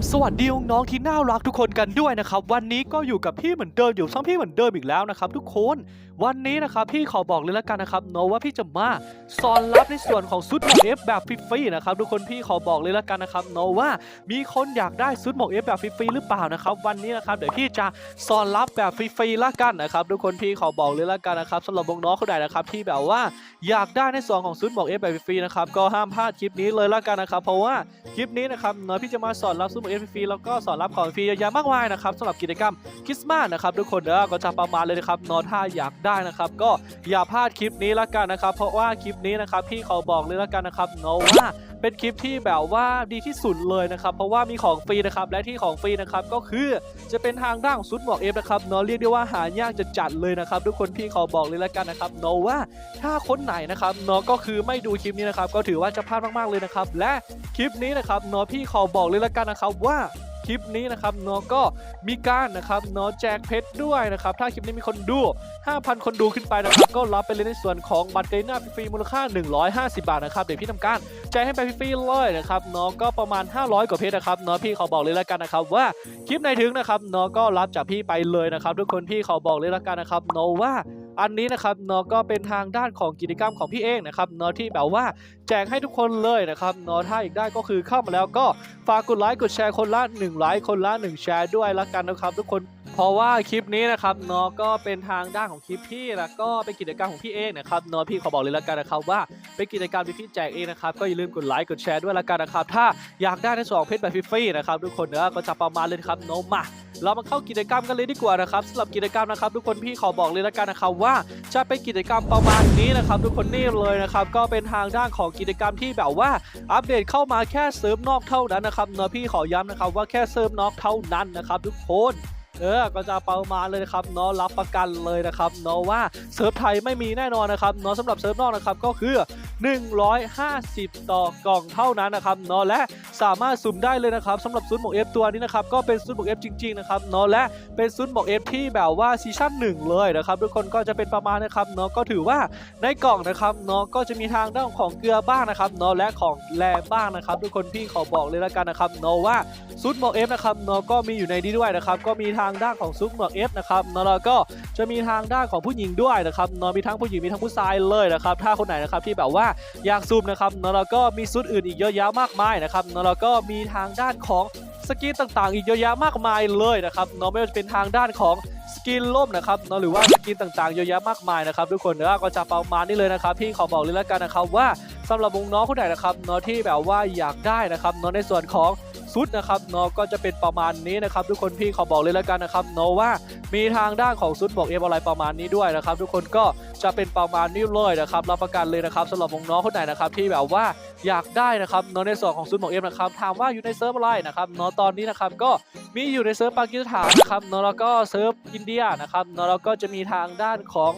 บสวัสดีน้องๆที่น่ารักทุกคนกันด้วยนะครับ วันนี้ก็อยู่กับพี่เหมือนเดิมอยู่ช่องพี่เหมือนเดิมอีกแล้วนะครับทุกคน วันนี้นะครับพี่ขอบอกเลยละกันนะครับเนาะว่าพี่จะมาสอนรับในส่วนของซุดหมอกเอฟแบบฟรีๆนะครับทุกคนพี่ขอบอกเลยละกันนะครับเนาะว่ามีคนอยากได้ซุดหมอกเอฟแบบฟรีๆหรือเปล่านะครับวันนี้นะครับเดี๋ยวพี่จะสอนรับแบบฟรีๆละกันนะครับทุกคนพี่ขอบอกเลยละกันนะครับสำหรับน้องๆคนใดนะครับที่แบบว่าอยากได้ในส่วนของซุดหมอกเอฟแบบฟรีๆนะครับก็ห้ามพลาดคลิปนี้เลยละกันนะครับเพราะว่าคลิปนี้นะครับเนาะพี่จะมาสอนรับซูเปอร์เอฟฟรีแล้วก็สอนรับของฟรีเยอะแยะมากมายนะครับสำหรับกิจกรรมคริสต์มาสนะครับทุกคนเนอะก็จะประมาณเลยนะครับเนอะถ้าอยากได้นะครับ ก็อย่าพลาดคลิปนี้ละกันนะครับ เพราะว่าคลิปนี้นะครับพี่ขอบอกเลยละกันนะครับเนอะว่าเป็นคลิปที่แบบว่าดีที่สุดเลยนะครับ เพราะว่ามีของฟรีนะครับและที่ของฟรีนะครับก็คือจะเป็นทางด้านของซุดหมวกเอฟนะครับเนาะเรียกได้ว่าหายากจะจัดเลยนะครับ ทุกคนพี่ขอบอกเลยละกันนะครับเนาะว่าถ้าคนไหนนะครับเนาะก็คือไม่ดูคลิปนี้นะครับก็ถือว่าจะพลาดมากๆเลยนะครับและคลิปนี้นะครับเนาะพี่ขอบอกเลยละกันนะครับว่า คลิปนี้นะครับเนาะก็มีการนะครับเนาะแจกเพชรด้วยนะครับ ถ้าคลิปนี้มีคนดู 5,000 คนดูขึ้นไปนะครับ ก็รับไปเลยในส่วนของบัตรเกยหน้าฟรีมูลค่า 150 บาทนะครับ เดี๋ยวพี่ทำการแจกให้ไปฟรีเลยนะครับเนาะก็ประมาณ 500 กว่าเพจนะครับเนาะพี่ขอบอกเลยละกันนะครับ ว่าคลิปไหนถึงนะครับเนาะก็รับจากพี่ไปเลยนะครับ ทุกคนพี่ขอบอกเลยละกันนะครับเนาะว่าอันนี้นะครับเนาะก็เป็นทางด้านของกิจกรรมของพี่เองนะครับเนาะที่แบบว่าแจกให้ทุกคนเลยนะครับเนาะถ้าอีกได้ก็คือเข้ามาแล้วก็ฝากกดไลค์กดแชร์คนละ1ไลค์คนละ1แชร์ด้วยละกันนะครับ ทุกคนเพราะว่าคลิปนี้นะครับเนาะก็เป็นทางด้านของคลิปพี่แล้วก็เป็นกิจกรรมของพี่เองนะครับเนาะพี่ขอบอกเลยละกันนะครับว่าเป็นกิจกรรมที่พี่แจกเองนะครับก็อย่าลืมกดไลค์กดแชร์ด้วยละกันนะครับถ้าอยากได้ในสองเพชรแบบฟรีๆนะครับทุกคนเนอะก็จะประมาณเลยครับโนาะมา เรามาเข้ากิจกรรมกันเลยดีกว่านะครับสำหรับกิจกรรมนะครับทุกคนพี่ขอบอกเลยละกันนะครับว่าจะเป็นกิจกรรมประมาณนี้นะครับ ทุกคนนี่เลยนะครับก็เป็นทางด้านของกิจกรรมที่แบบว่าอัปเดตเข้ามาแค่เซิร์ฟนอกเท่านั้นนะครับเนอะพี่ขอย้ำนะครับว่าแค่เซิร์ฟนอกเท่านั้นนะครับ ทุกคนเออ ก็จะประมาณเลยนะครับเนาะรับประกันเลยนะครับเนาะว่าเซิร์ฟไทยไม่มีแน่นอนนะครับเนาะสำหรับเซิร์ฟนอกนะครับก็คือ 150 ต่อกล่องเท่านั้นนะครับเนาะและสามารถสุ่มได้เลยนะครับสำหรับซุนหมวกเอฟตัวนี้นะครับก็เป็นซุนหมวกเอฟจริงๆนะครับเนาะและเป็นซุนหมวกเอฟที่แบบว่าซีซั่นหนึ่งเลยนะครับทุกคนก็จะเป็นประมาณนะครับเนาะก็ถือว่าในกล่องนะครับเนาะก็จะมีทางด้านของเกลือบ้างนะครับเนาะและของแร่บ้างนะครับทุกคนพี่ขอบอกเลยละกันนะครับเนาะว่าซุดหมวกเอฟนะครับเนาะก็มีอยู่ในนี้ด้วยนะครับก็มีทางด้านของซุดหมวกเอฟนะครับเนาะแล้วก็จะมีทางด้านของผู้หญิงด้วยนะครับเนาะมีทั้งผู้หญิงมีทั้งผู้ชายเลยนะครับถ้าคนไหนนะครับที่แบบว่าอยากซูมนะครับเนาะแล้วก็มีซุดอื่นอีกเยอะแยะมากมายนะครับเนาะแล้วก็มีทางด้านของสกินต่างๆ อีกเยอะแยะมากมายเลยนะครับเนาะไม่ว่าจะเป็นทางด้านของสกินล่มนะครับเนาะหรือว่าสกินต่างๆเยอะแยะมากมายนะครับทุกคนเนาะก็จะประมาณนี้เลยนะครับพี่ขอบอกเลยแล้วกันนะครับว่าสำหรับน้องคนไหนนะครับเนาะที่แบบว่าอยากได้นะครับเนาะในส่วนของ ชุดนะครับเนาะก็จะเป็นประมาณนี้นะครับทุกคนพี่ขอบอกเลยแล้วกันนะครับเนาะว่ามีทางด้านของชุดบอกเอฟอะไรประมาณนี้ด้วยนะครับ ทุกคนก็จะเป็นประมาณนี้เลยนะครับรับประกันเลยนะครับสำหรับน้องๆคนไหนนะครับที่แบบว่าอยากได้นะครับเนาะในส่วนของชุดบอกเอฟนะครับถามว่าอยู่ในเซิร์ฟอะไรนะครับเนาะตอนนี้นะครับก็มีอยู่ในเซิร์ฟปากีสถานนะครับเนาะแล้วก็เซิร์ฟอินเดียนะครับเนาะแล้วก็จะมีทางด้านของ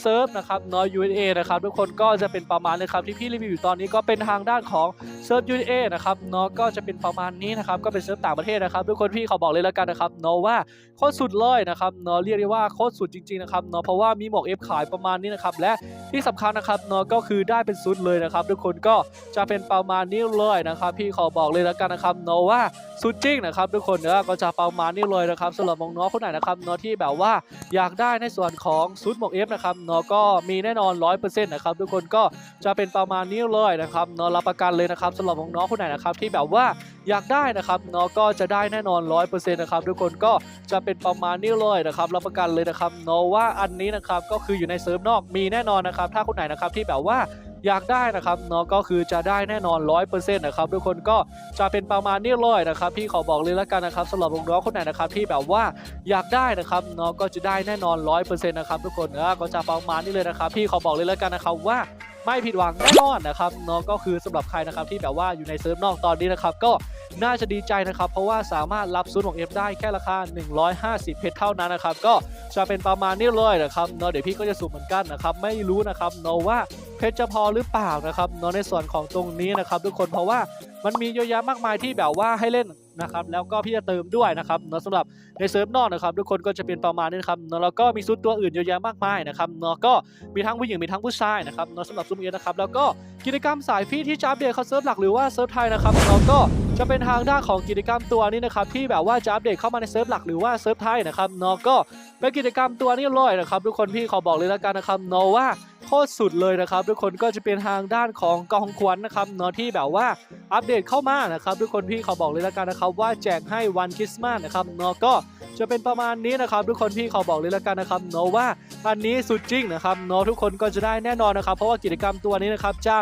เซิร์ฟนะครับนาะ USA นะครับทุกคนก็จะเป็นประมาณเลยครับที่พี่รีวิวอยู่ตอนนี้ก็เป็นทางด้านของเซิร์ฟ USA นะครับเนาะก็จะเป็นประมาณนี้นะครับก็เป็นเซิร์ฟต่างประเทศนะครับทุกคนพี่เขาบอกเลยแล้วกันนะครับเนาะว่าโคตรสุดเลยนะครับเนาะเรียกได้ว่าโคตรสุดจริงๆนะครับเนาะเพราะว่ามีหมวก F ขายประมาณนี้นะครับและที่สำคัญนะครับเนาะก็คือได้เป็นสุดเลยนะครับทุกคนก็จะเป็นประมาณนี้เลยนะครับพี่ขอบอกเลยแล้วกันนะครับเนาะว่าสุดจริงนะครับทุกคนเนาะก็จะประมาณนี้เลยนะครับสำหรับน้องๆคนไหนนะครับเนาะที่แบบว่าอยากได้ในส่วนของซุดหมวก F นะครับเนาะก็มีแน่นอน 100%นะครับทุกคนก็จะเป็นประมาณนี้เลยนะครับเนาะรับประกันเลยนะครับสำหรับน้องๆคนไหนนะครับที่แบบว่าอยากได้นะครับเนาะก็จะได้แน่นอน 100%นะครับทุกคนก็จะเป็นประมาณนี้เลยนะครับรับประกันเลยนะครับเนาะว่าอันนี้นะครับก็คืออยู่ในเซิร์ฟนอกมีแน่นอนนะครับถ้าคนไหนนะครับที่แบบว่า อยากได้นะครับเนาะก็คือจะได้แน่นอน 100%นะครับทุกคนก็จะเป็นประมาณนี้เลยนะครับพี่ขอบอกเลยแล้วกันนะครับสำหรับน้องๆคนไหนนะครับที่แบบว่าอยากได้นะครับเนาะก็จะได้แน่นอน 100%นะครับทุกคนนะก็จะประมาณนี้เลยนะครับพี่ขอบอกเลยแล้วกันนะครับว่าไม่ผิดหวังแน่นอนนะครับเนาะก็คือสำหรับใครนะครับที่แบบว่าอยู่ในเซิร์ฟนอกตอนนี้นะครับก็น่าจะดีใจนะครับ เพราะว่าสามารถรับซุนของ F ได้แค่ราคา 150 เพชรเท่านั้นนะครับ ก็จะเป็นประมาณนี้เลยนะครับเนาะเดี๋ยวพี่ก็จะสุ่มเหมือนกันนะครับ ไม่รู้นะครับเนาะว่า เพชรจะพอหรือเปล่านะครับเนาะในส่วนของตรงนี้นะครับ ทุกคนเพราะว่ามันมีเยอะแยะมากมายที่แบบว่าให้เล่นนะครับแล้วก็พี่จะเติมด้วยนะครับเนาะสำหรับในเซิร์ฟนอกนะครับทุกคนก็จะเป็นประมาณนี้นะครับเนาะแล้วก็มีซุดตัวอื่นเยอะแยะมากมายนะครับเนาะก็มีทั้งผู้หญิงมีทั้งผู้ชายนะครับเนาะสำหรับซูมเอนะครับแล้วก็กิจกรรมสายฟีที่จะอัปเดตเขาเซิร์ฟหลักหรือว่าเซิร์ฟไทยนะครับเราก็จะเป็นทางด้านของกิจกรรมตัวนี้นะครับที่แบบว่าจะอัปเดตเข้ามาในเซิร์ฟหลักหรือว่าเซิร์ฟไทยนะครับเนาะก็เป็นกิจกรรมตัวนี้เลยนะครับทุกคนพี่ขอบอกเลยแล้วกันนะครับเนาะว่า คตรสุดเลยนะครับทุกคนก็จะเป็นทางด้านของกองขวัญนะครับเนาะที่แบบว่าอัปเดตเข้ามานะครับทุกคนพี่เขอบอกเลยแล้วกันนะครับว่าแจกให้วันคริสต์มาสนะครับเนาะก็จะเป็นประมาณนี้นะครับทุกคนพี่เขอบอกเลยแล้วกันนะครับเนาะว่าอันนี้สุดจริงนะครับเนาะทุกคนก็จะได้แน่นอนนะครับ เพราะว่ากิจกรรมตัวนี้นะครับจะ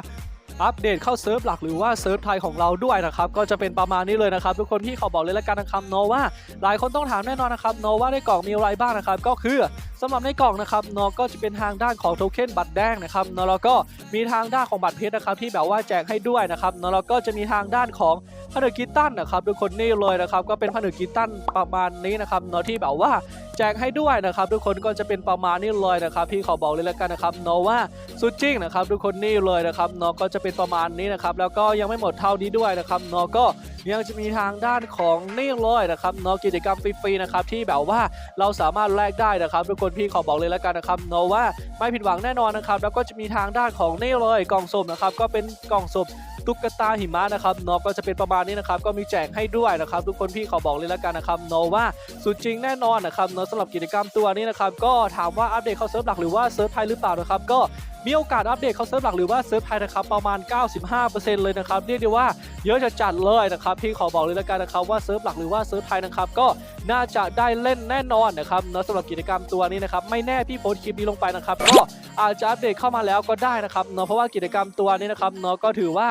อัปเดตเข้าเซิร์ฟหลักหรือว่าเซิร์ฟไทยของเราด้วยนะครับก็จะเป็นประมาณนี้เลยนะครับ ทุกคนที่เขอบอกเลยละกันนะครับโนว่า หลายคนต้องถามแน่นอนนะครับโนว่าในกล่องมีอะไรบ้างนะครับ ก็คือ สำหรับในกล่องนะครับโนก็จะเป็นทางด้านของโทเค็นบัตรแดงนะครับโนแล้วก็มีทางด้านของบัตรเพชรนะครับที่แบบว่าแจกให้ด้วยนะครับโนแล้วก็จะมีทางด้านของพันึกกิตตันนะครับทุกคนนี่เลยนะครับก็เป็นพันึกกิตตันประมาณนี้นะครับโนที่แบบว่า แจกให้ด้วยนะครับ ทุกคนก็จะเป็นประมาณนี้เลยนะครับ พี่ขอบอกเลยและกันนะครับโนาะว่าสุดจริงนะครับ ทุกคนนี่เลยนะครับเนาะก็จะเป็นประมาณนี้นะครับ แล้วก็ยังไม่หมดเท่านี้ด้วยนะครับเนาะก็ยังจะมีทางด้านของนี่เลยนะครับเนาะกิจกรรมฟรีๆนะครับที่แบบว่าเราสามารถแลกได้นะครับ ทุกคนพี่ขอบอกเลยแล้วกันนะครับเนาะว่าไม่ผิดหวังแน่นอนนะครับ แล้วก็จะมีทางด้านของนี่เลยกล่องสุ่มนะครับก็เป็นกล่องสุ่ม ตุ๊กตาหิมะนะครับเนาะก็จะเป็นประมาณนี้นะครับก็มีแจกให้ด้วยนะครับทุกคนพี่ขอบอกเลยแล้วกันนะครับเนาะว่าสุดจริงแน่นอนนะครับเนาะสำหรับกิจกรรมตัวนี้นะครับก็ถามว่าอัปเดตเข้าเซิร์ฟหลักหรือว่าเซิร์ฟไทยหรือเปล่านะครับก็มีโอกาสอัปเดตเข้าเซิร์ฟหลักหรือว่าเซิร์ฟไทยนะครับประมาณ 95%เลยนะครับเรียกได้ว่าเยอะจะจัดเลยนะครับพี่ขอบอกเลยแล้วกันนะครับว่าเซิร์ฟหลักหรือว่าเซิร์ฟไทยนะครับก็น่าจะได้เล่นแน่นอนนะครับเนาะสำหรับกิจกรรมตัวนี้นะครับไม่แน่พี่โพสคลิปนี้ลงไปนะครับก็อาจจะอัปเดตเข้ามาแล้วก็ได้นะครับเนาะเพราะว่ากิจกรรมตัวนี้นะครับเนาะก็ถือว่า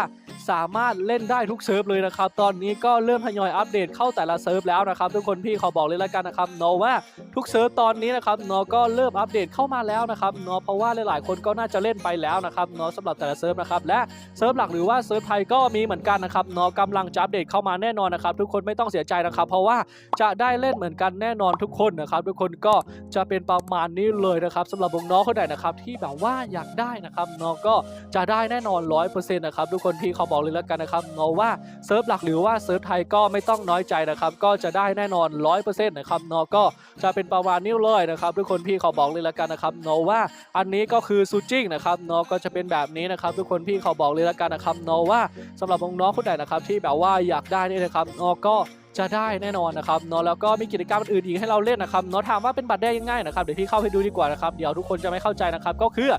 สามารถเล่นได้ทุกเซิร์ฟเลยนะครับ ตอนนี้ก็เริ่มทยอยอัปเดตเข้าแต่ละเซิร์ฟแล้วนะครับทุกคนพี่ขอบอกเลยแล้วกันนะครับเนาะว่าทุกเซิร์ฟตอนนี้นะครับเนาะก็เริ่มอัปเดตเข้ามาแล้วนะครับเนาะเพราะว่าหลายๆคนก็น่าจะเล่นไปแล้วนะครับเนาะสำหรับแต่ละเซิร์ฟนะครับและเซิร์ฟหลักหรือว่าเซิร์ฟไทยก็มีเหมือนกันนะครับเนาะกำลังจะอัปเดตเข้ามาแน่นอนนะครับทุกคนไม่ต้องเสียใจนะครับเพราะว่าจะได้เล่นเหมือนกันแน่นอนทุกคนนะครับทุกคนก็จะเป็นประมาณนี้เลยนะครับสำหรับน้องๆคนไหนนะครับที่แบบว่าอยากได้นะครับเนาะก็จะได้แน่นอน100%นะครับทุกคนพี่เขาบอกเลยแล้วกันนะครับเนาะว่าเซิร์ฟหลักหรือว่าเซิร์ฟไทยก็ไม่ต้องน้อยใจนะครับก็จะได้แน่นอน 100%นะครับเนาะก็จะเป็นประมาณนี้เลยนะครับทุกคนพี่เขาบอกเลยแล้วกันนะครับเนาะว่าอันนี้ก็คือซูจิ้งนะครับเนาะก็จะเป็นแบบนี้นะครับทุกคนพี่เขาบอกเลยแล้วกันนะครับเนาะว่าสำหรับน้องๆคนไหนนะครับที่แบบว่าอยากได้นี่นะครับเนาะก็ จะได้แน่นอนนะครับเนาะแล้วก็มีกิจกรรมอื่นอีกให้เราเล่นนะครับเนาะถามว่าเป็นบัตรแดงยังไงนะครับเดี๋ยวพี่เข้าไปดูดีกว่านะครับเดี๋ยวทุกคนจะไม่เข้าใจนะครับก็คือ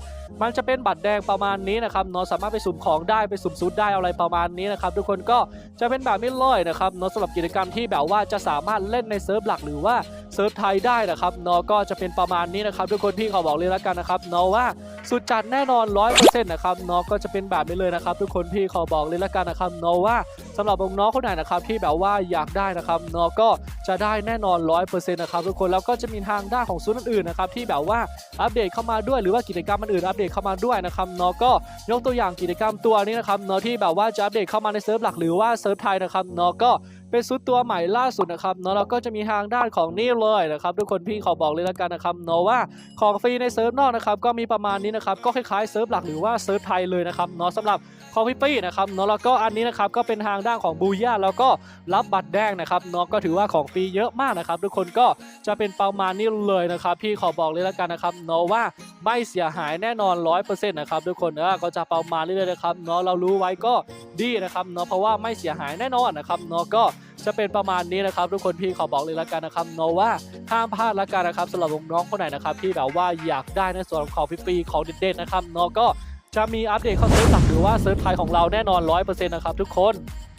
มันจะเป็นบัตรแดงประมาณนี้นะครับเนาะสามารถไปสุ่มของได้ไปสุ่มซุดได้อะไรประมาณนี้นะครับทุกคนก็จะเป็นแบบไม่เลยนะครับเนาะสำหรับกิจกรรมที่แบบว่าจะสามารถเล่นในเซิร์ฟหลักหรือว่า ซิร์ฟไทยได้นะครับเนาะก็จะเป็นประมาณนี้นะครับทุกคนพี่เขาบอกเลยแล้วกันนะครับเนาะว่าสุดจัดแน่นอน100%นะครับเนาะก็จะเป็นแบบนี้เลยนะครับ ทุกคนพี่เขาบอกเลยแล้วกันนะครับเนาะว่าสำหรับน้องคนไหนนะครับที่แบบว่าอยากได้นะครับเนาะก็จะได้แน่นอน100%นะครับทุกคนแล้วก็จะมีทางด้านของซูนอื่นๆนะครับที่แบบว่าอัปเดตเข้ามาด้วยหรือว่ากิจกรรมอื่นอัปเดตเข้ามาด้วยนะครับเนาะก็ยกตัวอย่างกิจกรรมตัวนี้นะครับเนาะที่แบบว่าจะอัปเดตเข้ามาในเซิร์ฟหลักหรือว่าเซิร์ฟไทยนะครับเนาะก็ เป็นซุดตัวใหม่ล่าสุดนะครับเนาะแล้วก็จะมีทางด้านของนี่เลยนะครับทุกคนพี่ขอบอกเลยแล้วกันนะครับเนาะว่าของฟรีในเซิร์ฟนอกนะครับก็มีประมาณนี้นะครับก็คล้ายๆเซิร์ฟหลักหรือว่าเซิร์ฟไทยเลยนะครับเนาะสำหรับของพี่ปี้นะครับเนาะแล้วก็อันนี้นะครับก็เป็นทางด้านของบูย่าแล้วก็รับบัตรแดงนะครับเนาะก็ถือว่าของฟรีเยอะมากนะครับ ทุกคนก็จะเป็นประมาณนี้เลยนะครับ พี่ขอบอกเลยแล้วกันนะครับเนาะว่าไม่เสียหายแน่นอน 100%นะครับทุกคนเออก็จะประมาณนี้เลยนะครับเนาะเรารู้ไว้ก็ดีนะครับเนาะเพราะว่าไม่เสียหายแน่นอนนะครับเนาะก็ จะเป็นประมาณนี้นะครับทุกคนพี่ขอบอกเลยละกันนะครับเนาะว่าห้ามพลาดละกันนะครับสำหรับน้องๆคนไหนนะครับที่แบบว่าอยากได้ในส่วนของฟรีๆของเด็ดๆนะครับเนาะก็ จะมีอัปเดตเข้าเซิร์ฟหลักหรือว่าเซิร์ฟไทยของเราแน่นอน 100%นะครับทุกคน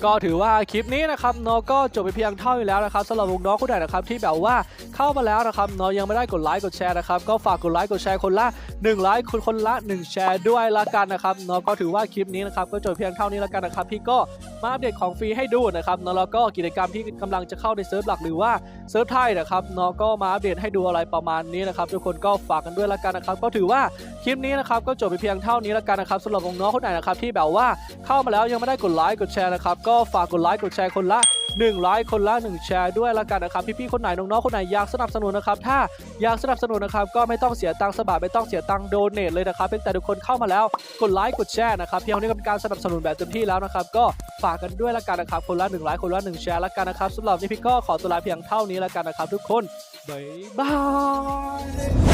ก็ถือว่าคลิปนี้นะครับเนาะก็จบไปเพียงเท่านี้แล้วนะครับสำหรับน้องคนไหนนะครับที่แบบว่าเข้ามาแล้วนะครับเนาะยังไม่ได้กดไลค์กดแชร์นะครับก็ฝากกดไลค์กดแชร์คนละ1ไลค์คนคนละ 1 แชร์ด้วยละกันนะครับเนาะก็ถือว่าคลิปนี้นะครับก็จบเพียงเท่านี้ละกันนะครับพี่ก็มาอัปเดตของฟรีให้ดูนะครับเนาะแล้วก็กิจกรรมที่กำลังจะเข้าในเซิร์ฟหลักหรือว่าเซิร์ฟไทยนะครับเนาะก็มาอัปเดตให้ดูอะไรประมาณนี้นะครับทุกคนก็ฝากกันด้วยละกันนะครับก็ถือว่า คลิปนี้นะครับก็จบไปเพียงเท่านี้แล้วกันนะครับสำหรับน้องๆคนไหนนะครับที่แบบว่าเข้ามาแล้วยังไม่ได้กดไลค์กดแชร์นะครับก็ฝากกดไลค์กดแชร์คนละ1ไลค์คนละ1แชร์ด้วยละกันนะครับพี่ๆคนไหนน้องๆคนไหนอยากสนับสนุนนะครับถ้าอยากสนับสนุนนะครับก็ไม่ต้องเสียตังค์สบายไม่ต้องเสียตังค์โดเนทเลยนะครับเพียงแต่ทุกคนเข้ามาแล้วกดไลค์กดแชร์นะครับเพียงเท่านี้ก็เป็นการสนับสนุนแบบเต็มที่แล้วนะครับก็ฝากกันด้วยละกันนะครับคนละ1ไลค์คนละ1แชร์ละกันนะครับสำหรับนี้พี่ก็ขอตัวลาเพียงเท่านี้ละกันนะครับทุกคนบ๊ายบาย